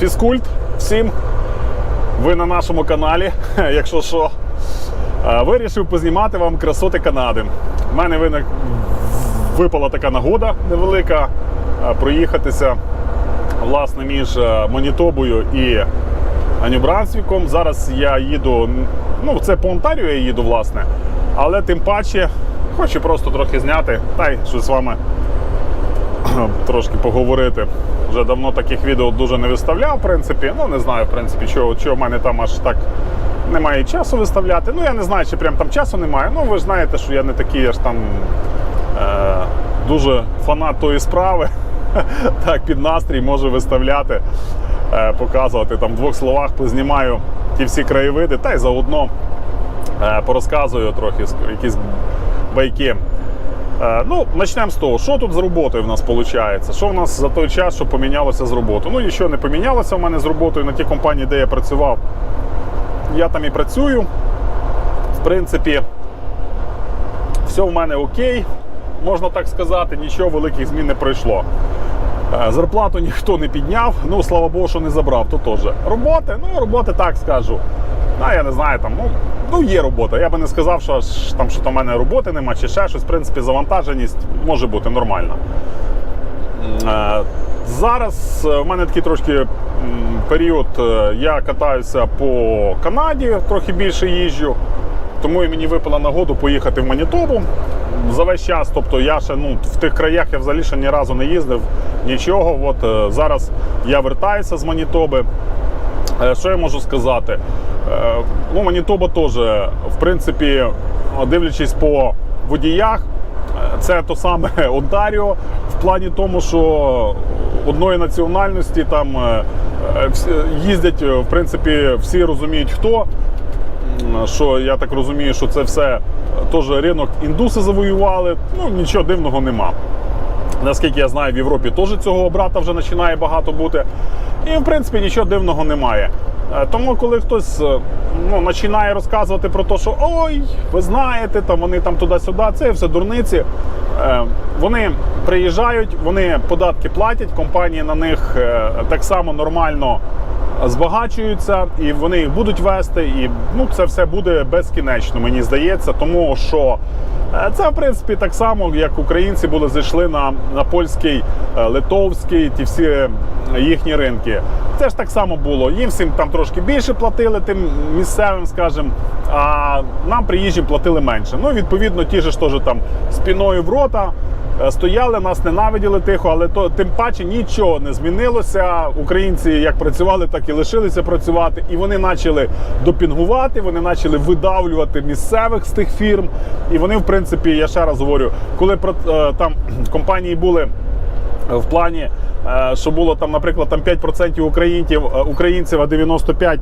Фізкульт, всім. Ви на нашому каналі, якщо що. Е, Вирішив познімати вам красоти Канади. У мене виник, випала така нагода невелика е, проїхатися власне між е, Манітобою і Нью-Брансвіком. Зараз я їду, ну це по Онтарію я їду, власне. Але тим паче хочу просто трохи зняти та й щось з вами трошки поговорити. Вже давно таких відео дуже не виставляв, в принципі. Ну, не знаю, в принципі, чого, чого в мене там аж так немає часу виставляти. Ну, я не знаю, чи прям там часу немає. Ну, ви ж знаєте, що я не такий аж там е, дуже фанат тої справи. Так, під настрій можу виставляти, е, показувати там в двох словах, познімаю ті всі краєвиди, та й заодно е, порозказую трохи якісь байки. Е, Ну, почнемо з того, що тут з роботою в нас виходить? Що в нас за той час, що помінялося з роботою? Ну, нічого не помінялося в мене з роботою на тій компанії, де я працював. Я там і працюю. В принципі, все в мене окей, можна так сказати, нічого великих змін не пройшло. Е, Зарплату ніхто не підняв, ну слава Богу, що не забрав, то теж. Роботи, ну роботи так скажу. А я не знаю, там, ну, ну є робота. Я би не сказав, що, там, що в мене роботи нема чи ще щось. В принципі, завантаженість може бути нормальна. Е, Зараз е, в мене такий трошки період. е, Я катаюся по Канаді, трохи більше їжджу. Тому і мені випала нагоду поїхати в Манітобу за весь час. Тобто я ще ну, в тих краях я взагалі ще ні разу не їздив, нічого. От зараз я вертаюся з Манітоби. Що я можу сказати? Е, Ну, Манітоба теж, в принципі, дивлячись по водіях, це то саме Онтаріо в плані тому, що одної національності там е, е, їздять, в принципі, всі розуміють хто. Що я так розумію, що це все теж ринок індуси завоювали. Ну нічого дивного нема. Наскільки я знаю, в Європі теж цього брата вже починає багато бути. І, в принципі, нічого дивного немає. Е, Тому, коли хтось е, ну, починає розказувати про те, що ой, ви знаєте, там вони там туди-сюди, це все дурниці. Е, Вони приїжджають, вони податки платять, компанії на них так само нормально збагачуються, і вони їх будуть вести. І ну, це все буде безкінечно, мені здається, тому що. Е, Це, в принципі, так само, як українці були зайшли на, на польський, е, литовський, ті всі е, їхні ринки. Це ж так само було. Їм всім там трошки більше платили, тим місцевим, скажімо, а нам приїжджим платили менше. Ну, відповідно, ті ж теж там спіною в рота. Е, Стояли, нас ненавиділи тихо, але то тим паче нічого не змінилося. Українці як працювали, так і лишилися працювати. І вони почали допінгувати, вони почали видавлювати місцевих з тих фірм. І вони, в принципі, я ще раз говорю, коли про е, там компанії були в плані, е, що було там, наприклад, там 5% українців, е, українців, а 95%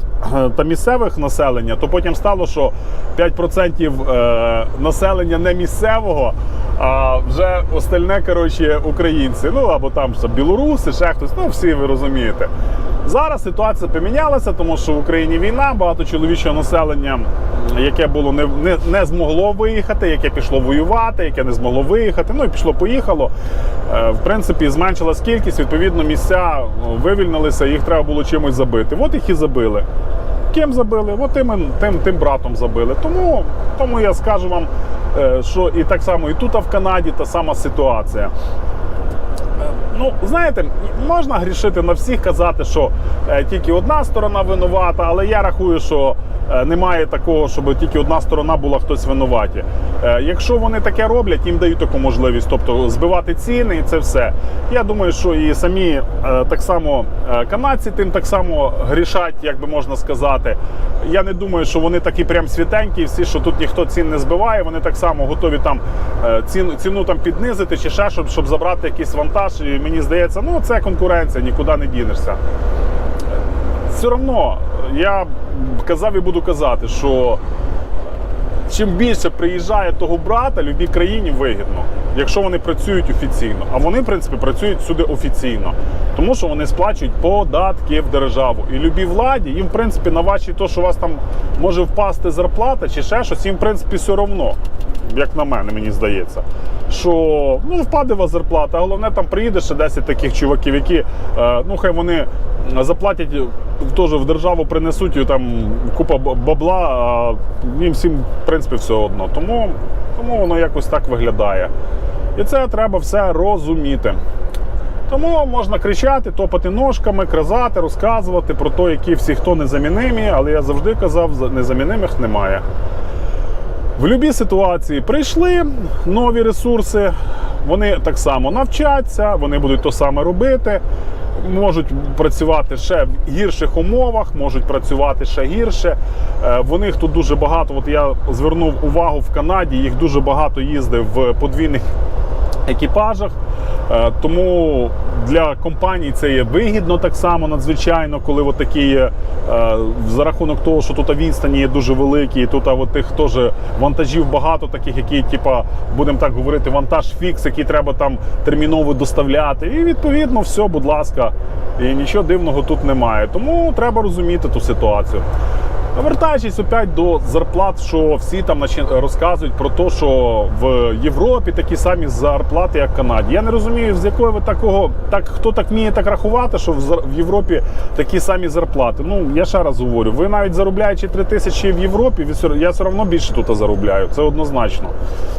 е, місцевих населення, то потім стало, що 5% е, населення не місцевого, а вже остальне, коротше, українці. Ну або там білоруси, ще хтось, ну всі ви розумієте. Зараз ситуація помінялася, тому що в Україні війна, багато чоловічого населення, яке було не, не, не змогло виїхати, яке пішло воювати, яке не змогло виїхати. Ну і пішло, поїхало. Е, В принципі, зменшилась кількість, відповідно, місця вивільнилися, їх треба було чимось забити. От їх і забили. Ким забили? От тим, тим, тим братом забили. Тому, тому я скажу вам, е, що і так само і тут, а в Канаді та сама ситуація. Ну, знаєте, можна грішити на всіх, казати, що е, тільки одна сторона винувата, але я рахую, що немає такого, щоб тільки одна сторона була хтось винуваті. Е, якщо вони таке роблять, їм дають таку можливість, тобто збивати ціни і це все. Я думаю, що і самі е, так само е, канадці тим так само грішать, як би можна сказати. Я не думаю, що вони такі прям світенькі, всі, що тут ніхто цін не збиває, вони так само готові там е, ціну, ціну там піднизити чи ще щоб, щоб забрати якийсь вантаж. І мені здається, ну це конкуренція, нікуди не дінешся. Все одно я казав і буду казати, що чим більше приїжджає того брата, любій країні вигідно, якщо вони працюють офіційно. А вони, в принципі, працюють сюди офіційно, тому що вони сплачують податки в державу. І любій владі, їм, в принципі, на ваші то, що у вас там може впасти зарплата чи ще щось, їм, в принципі, все одно. Як на мене, мені здається. Що ну, впаде вас зарплата, головне там приїде ще 10 таких чуваків, які е, ну хай вони заплатять теж в державу принесуть і там купа бабла, а їм всім, в принципі, все одно. Тому, тому воно якось так виглядає. І це треба все розуміти. Тому можна кричати, топати ножками, кразати, розказувати про те, які всі хто незамінимі, але я завжди казав, за- незамінимих немає. В будь-якій ситуації прийшли нові ресурси, вони так само навчаться, вони будуть то саме робити, можуть працювати ще в гірших умовах, можуть працювати ще гірше. Вони В них тут дуже багато. От я звернув увагу в Канаді, їх дуже багато їздив в подвійних екіпажах. Е, Тому для компаній це є вигідно так само надзвичайно, коли от такі е, за рахунок того, що тут відстані є дуже великі, і тут от тих теж вантажів багато, таких, які, типа, будемо так говорити, вантаж фікс, який треба там терміново доставляти. І відповідно все, будь ласка, і нічого дивного тут немає. Тому треба розуміти ту ситуацію. Повертаючись опять до зарплат, що всі там розказують про те, що в Європі такі самі зарплати, як в Канаді. Я не розумію, з якої ви такого, так хто так вміє так рахувати, що в, Європі такі самі зарплати. Ну я ще раз говорю, ви навіть заробляючи 3 тисячі в Європі, я все одно більше тут заробляю. Це однозначно.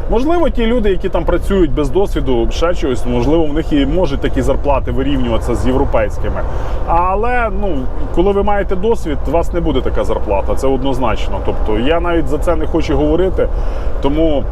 Можливо, ті люди, які там працюють без досвіду, ще чогось, можливо, в них і можуть такі зарплати вирівнюватися з європейськими. Але ну, коли ви маєте досвід, у вас не буде така зарплата. Це однозначно. Тобто я навіть за це не хочу говорити, тому.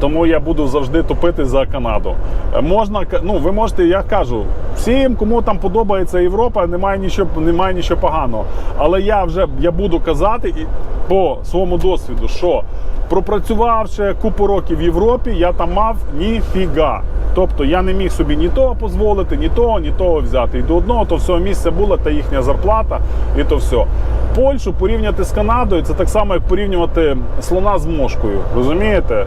Тому я буду завжди топити за Канаду. Е, Можна ну ви можете, я кажу, всім, кому там подобається Європа, немає нічого, немає нічого поганого. Але я вже я буду казати і по своєму досвіду, що пропрацювавши купу років в Європі, я там мав ніфіга. Тобто я не міг собі ні того дозволити, ні того, ні того взяти. І до одного то всього місця була та їхня зарплата, і то все. Польщу порівняти з Канадою це так само, як порівнювати слона з мошкою. Розумієте?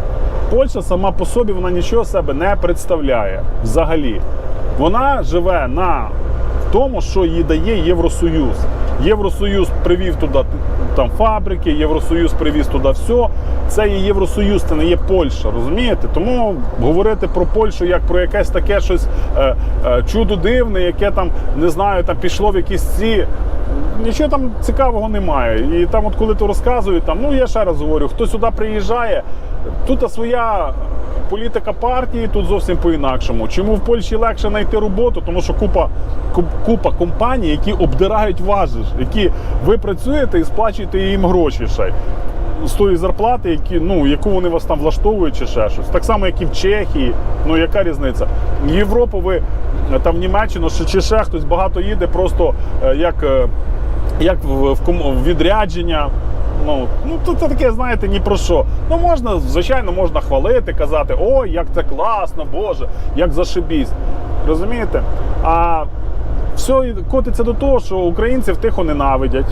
Польща сама по собі вона нічого себе не представляє взагалі. Вона живе на тому, що їй дає Євросоюз. Євросоюз привів туди там фабрики, Євросоюз привіз туди все. Це є Євросоюз, це не є Польща, розумієте? Тому говорити про Польщу як про якесь таке щось е, е, чудо дивне, яке там не знаю, там пішло в якісь ці. Нічого там цікавого немає. І там, от коли то розказують, там, ну я ще раз говорю, хто сюди приїжджає, тут своя політика партії, тут зовсім по-інакшому. Чому в Польщі легше знайти роботу? Тому що купа, купа компаній, які обдирають вас, які ви працюєте і сплачуєте їм гроші ще. З тої зарплати, які, ну, яку вони вас там влаштовують чи ще щось. Так само, як і в Чехії. Ну яка різниця? Європу ви там в Німеччину чи, ще хтось багато їде, просто е, як. е, як в, в відрядження. Ну, ну то це таке, знаєте, ні про що. Ну можна, звичайно, можна хвалити, казати, ой, як це класно, Боже, як зашибісь. Розумієте? А все котиться до того, що українців тихо ненавидять.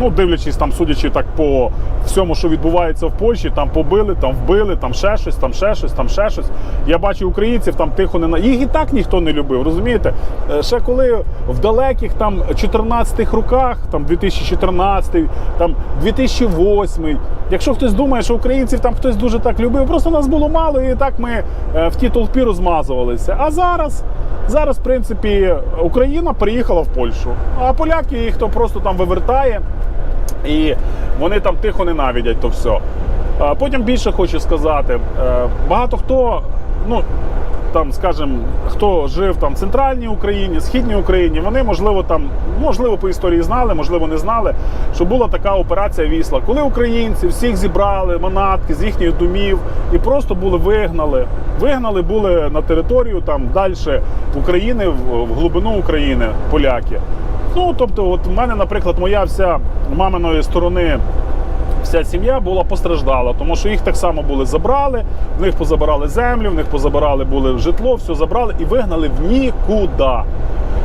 Ну, дивлячись там, судячи так по всьому, що відбувається в Польщі, там побили, там вбили, там ще щось, там ще щось, там ще щось. Я бачу українців там тихо не на їх і так ніхто не любив. Розумієте? Е, Ще коли в далеких там 14-х роках, там 2014, там 2008, якщо хтось думає, що українців там хтось дуже так любив, просто нас було мало, і так ми е, в тій толпі розмазувалися. А зараз. Зараз, в принципі, Україна приїхала в Польщу, а поляки їх то просто там вивертає, і вони там тихо ненавидять то все. Потім більше хочу сказати: е, багато хто, ну там, скажімо, хто жив там в центральній Україні, східній Україні, вони можливо там, можливо, по історії знали, можливо, не знали, що була така операція Вісла, коли українці всіх зібрали манатки з їхніх домів і просто були вигнали. Вигнали були на територію там далі України, в глибину України, поляки. Ну тобто, от в мене, наприклад, моя вся маминої сторони вся сім'я була постраждала, тому що їх так само були забрали, в них позабирали землю, в них позабирали були житло, все забрали і вигнали в нікуди.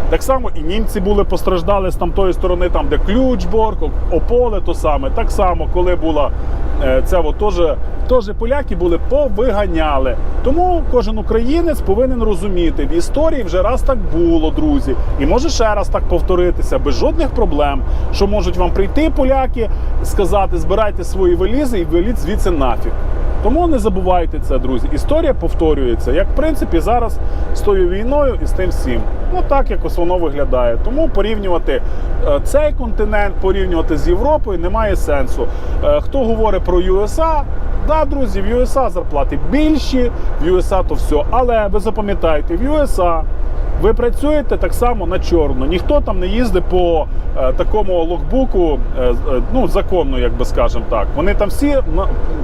Так само і німці були постраждали з тамтої сторони, там де Ключборг, Ополе, то саме. Так само, коли була це от, теж, теж поляки були повиганяли. Тому кожен українець повинен розуміти, в історії вже раз так було, друзі, і може ще раз так повторитися без жодних проблем, що можуть вам прийти поляки, сказати, збирайте свої валізи і виліть звідси нафіг. Тому не забувайте це, друзі. Історія повторюється, як в принципі зараз з тою війною і з тим всім. Ну так якось воно виглядає. Тому порівнювати е, цей континент, порівнювати з Європою немає сенсу. Е, Хто говорить про USA, Да, друзі, в USA зарплати більші, в USA то все. Але ви запам'ятайте, в USA ви працюєте так само на чорно. Ніхто там не їздить по е, такому логбуку, е, е, ну законно, як би скажемо так. Вони там всі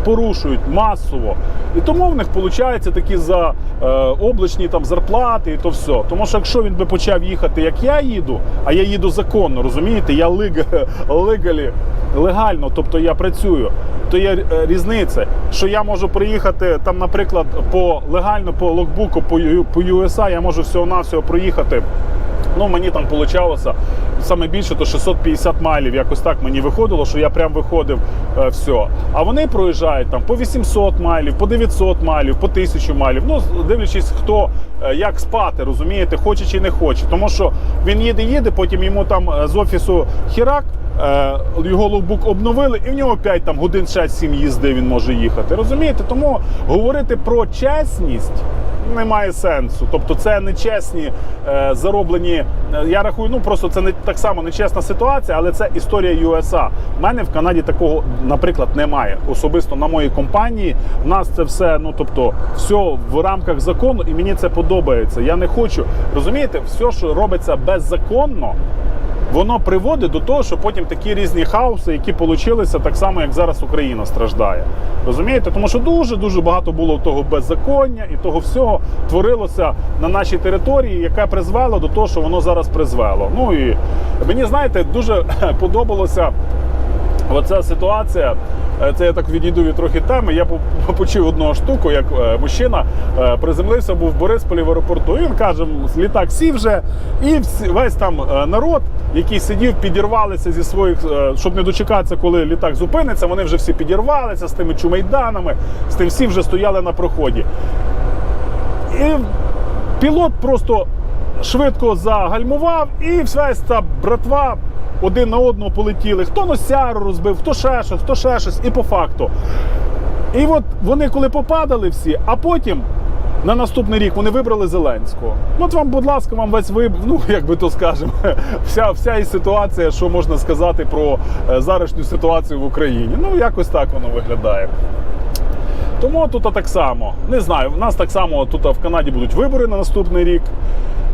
порушують масово. І тому в них виходить такі за е, облачні там зарплати і то все. Тому що якщо він би почав їхати, як я їду, а я їду законно, розумієте, я лиг, лигалі, легально, тобто я працюю. То є е, різниця, що я можу приїхати там, наприклад, по легально по логбуку, по, по USA, я можу всього-навсього проїхати. Ну, мені там получалося саме більше, то 650 майлів. Якось так мені виходило, що я прям виходив е, все. А вони проїжджають там по 800 майлів, по 900 майлів, по 1000 майлів. Ну, дивлячись, хто е, як спати, розумієте, хоче чи не хоче. Тому що він їде, їде, потім йому там е, з офісу хірак. е, Його лоукбук обновили, і в нього 5 там годин 6-7 їзди він може їхати. Розумієте? Тому говорити про чесність немає сенсу. Тобто це нечесні е, зароблені. е, Я рахую, ну просто це не так само нечесна ситуація, але це історія USA. У мене в Канаді такого, наприклад, немає. Особисто на моїй компанії. В нас це все, ну тобто, все в рамках закону, і мені це подобається. Я не хочу розумієте, все, що робиться беззаконно. Воно приводить до того, що потім такі різні хаоси, які получилися, так само, як зараз Україна страждає. Розумієте? Тому що дуже дуже багато було того беззаконня і того всього творилося на нашій території, яке призвело до того, що воно зараз призвело. Ну і мені знаєте, дуже подобалося. Оця ситуація, це я так відійду від трохи теми. Я почув одну штуку, як е, мужчина е, приземлився, був в Борисполі в аеропорту. Він каже, літак сів вже, і весь там е, народ, який сидів, підірвалися зі своїх, е, щоб не дочекатися, коли літак зупиниться. Вони вже всі підірвалися з тими чумайданами, з тим всі вже стояли на проході. І пілот просто швидко загальмував, і вся ця братва один на одного полетіли. Хто носяру розбив, хто ще щось, хто ще щось, і по факту. І от вони коли попадали всі, а потім. На наступний рік вони вибрали Зеленського. Ну, От вам, будь ласка, вам весь виб... ну як би то скажемо, вся вся і ситуація, що можна сказати про е, зарашню ситуацію в Україні. Ну, якось так воно виглядає. Тому тут так само. Не знаю, в нас так само тут в Канаді будуть вибори на наступний рік.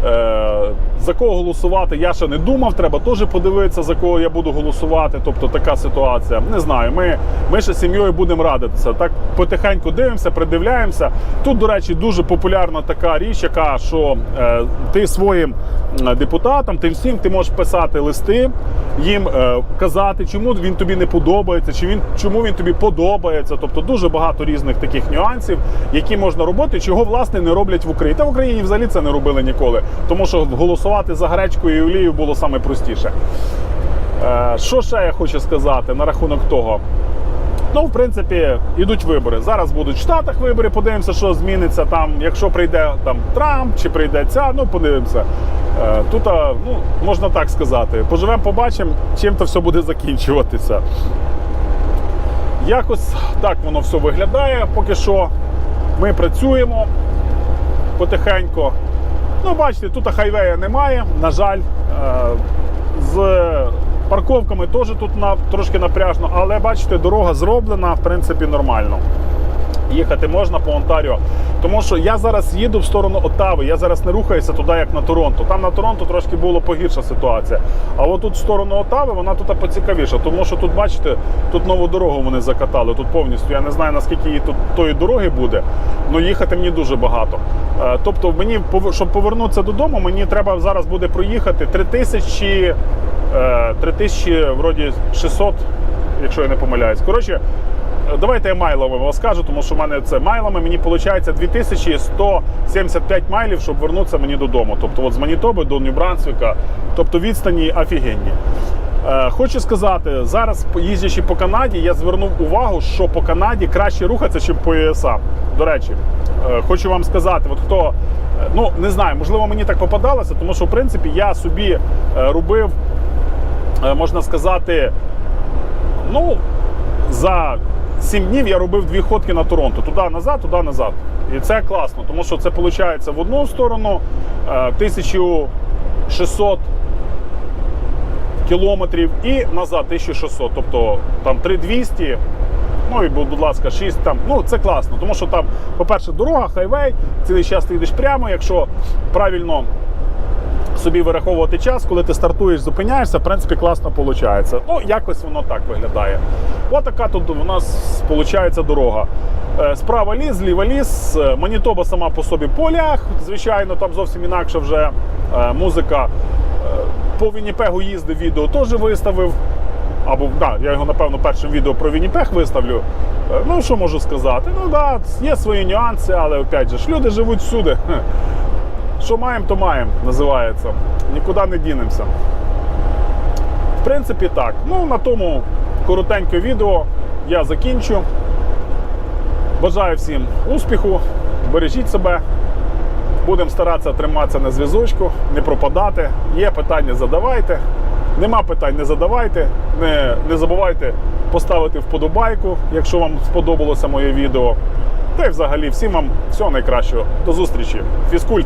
Е, за кого голосувати, я ще не думав. Треба теж подивитися, за кого я буду голосувати. Тобто така ситуація. Не знаю. Ми, ми ще сім'єю будемо радитися. Так потихеньку дивимося, придивляємося. Тут, до речі, дуже популярна така річ, яка що е, ти своїм е, депутатам, тим всім ти можеш писати листи, їм е, казати, чому він тобі не подобається, чи він чому він тобі подобається. Тобто дуже багато різних таких нюансів, які можна робити, чого власне не роблять в Україні. Та в Україні взагалі це не робили ніколи, тому що голосувати за гречку і олію було саме простіше. Е, що ще я хочу сказати на рахунок того? Ну, в принципі, йдуть вибори. Зараз будуть в Штатах вибори, подивимося, що зміниться там. Якщо прийде там Трамп чи прийде ця, ну подивимося. Е, Тут, ну, можна так сказати, поживемо, побачимо, чим то все буде закінчуватися. Якось так воно все виглядає. Поки що ми працюємо потихеньку. Ну, бачите, тут хайвея немає, на жаль. Е, З парковками теж тут трошки напряжно, але бачите, дорога зроблена, в принципі, нормально. Їхати можна по Онтаріо. Тому що я зараз їду в сторону Оттави, я зараз не рухаюся туди, як на Торонто. Там на Торонто трошки була погірша ситуація. А от тут в сторону Оттави вона тут поцікавіша. Тому що тут, бачите, тут нову дорогу вони закатали, тут повністю. Я не знаю, наскільки її тут тої дороги буде, але їхати мені дуже багато. Е, Тобто, мені, щоб повернутися додому, мені треба зараз буде проїхати 3000, е, 3000 вроді 600, якщо я не помиляюсь. Коротше, Давайте я майлами вам скажу, тому що в мене це майлами. Мені виходить 2175 майлів, щоб вернутися мені додому. Тобто, от з Манітоби до Нью-Брансвіка, тобто відстані офігенні. Е, Хочу сказати, зараз їздячи по Канаді, я звернув увагу, що по Канаді краще рухатися, ніж по ЄСА. До речі, е, хочу вам сказати, от хто е, ну не знаю, можливо, мені так попадалося, тому що в принципі я собі робив, можна сказати, ну за 7 днів я робив дві ходки на Торонто. Туди назад, туди назад. І це класно, тому що це виходить в одну сторону е, 1600 кілометрів і назад 1600. Тобто там 3200. Ну і, будь ласка, 6 там. Ну, це класно, тому що там, по-перше, дорога, хайвей, цілий час ти йдеш прямо, якщо правильно собі вираховувати час, коли ти стартуєш, зупиняєшся, в принципі, класно виходить. Ну, якось воно так виглядає. Ось така тут у нас виходить дорога. Е, Справа ліс, зліва ліс, Е, Манітоба сама по собі полях, звичайно, там зовсім інакше вже е, музика. По Вінніпегу їздив відео, теж виставив. Або да, я його напевно першим відео про Вінніпег виставлю. Ну що можу сказати? Ну да, є свої нюанси, але опять же люди живуть всюди. Що маємо, то маємо, називається. Нікуди не дінемося. В принципі, так. Ну, на тому коротеньке відео я закінчу. Бажаю всім успіху, бережіть себе. Будемо старатися триматися на зв'язочку, не пропадати. Є питання, задавайте. Нема питань, не задавайте. Не, не забувайте поставити вподобайку, якщо вам сподобалося моє відео. Та й взагалі всім вам всього найкращого. До зустрічі. Фізкульт.